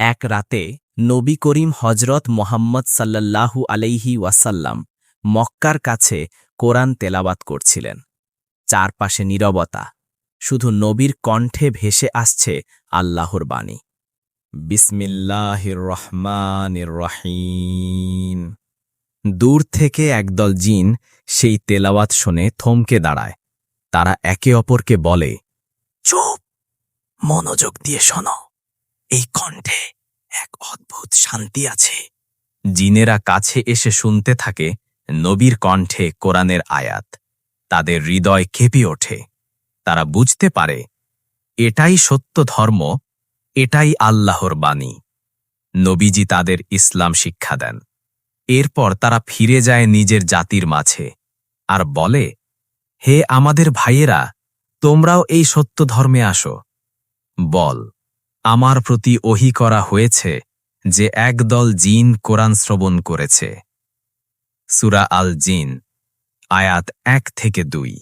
এক রাতে নবী করিম হজরত মোহাম্মদ সাল্লাল্লাহু আলাইহি ওয়াসাল্লাম মক্কার কাছে কোরআন তেলাবাত করছিলেন। চারপাশে নীরবতা, শুধু নবীর কণ্ঠে ভেসে আসছে আল্লাহর বাণী। বিসমিল্লাহির রহমানির রহিম। দূর থেকে একদল জিন সেই তেলাওয়াত শুনে থমকে দাঁড়ায়। তারা একে অপরকে বলে, চুপ! মনোযোগ দিয়ে শোনো। এই কণ্ঠে এক অদ্ভুত শান্তি আছে। জিনেরা কাছে এসে শুনতে থাকে নবীর কণ্ঠে কোরআনের আয়াত। তাদের হৃদয় কেঁপে ওঠে। তারা বুঝতে পারে, এটাই সত্য ধর্ম, এটাই আল্লাহর বাণী। নবীজি তাদের ইসলাম শিক্ষা দেন। এরপর তারা ফিরে যায় নিজের জাতির মাঝে আর বলে, হে আমাদের ভাইয়েরা, তোমরাও এই সত্য ধর্মে আসো। বল আমার প্রতি ওহি করা হয়েছে যে একদল জিন কোরআন শ্রবণ করেছে। সুরা আল জিন, আয়াত এক থেকে দুই।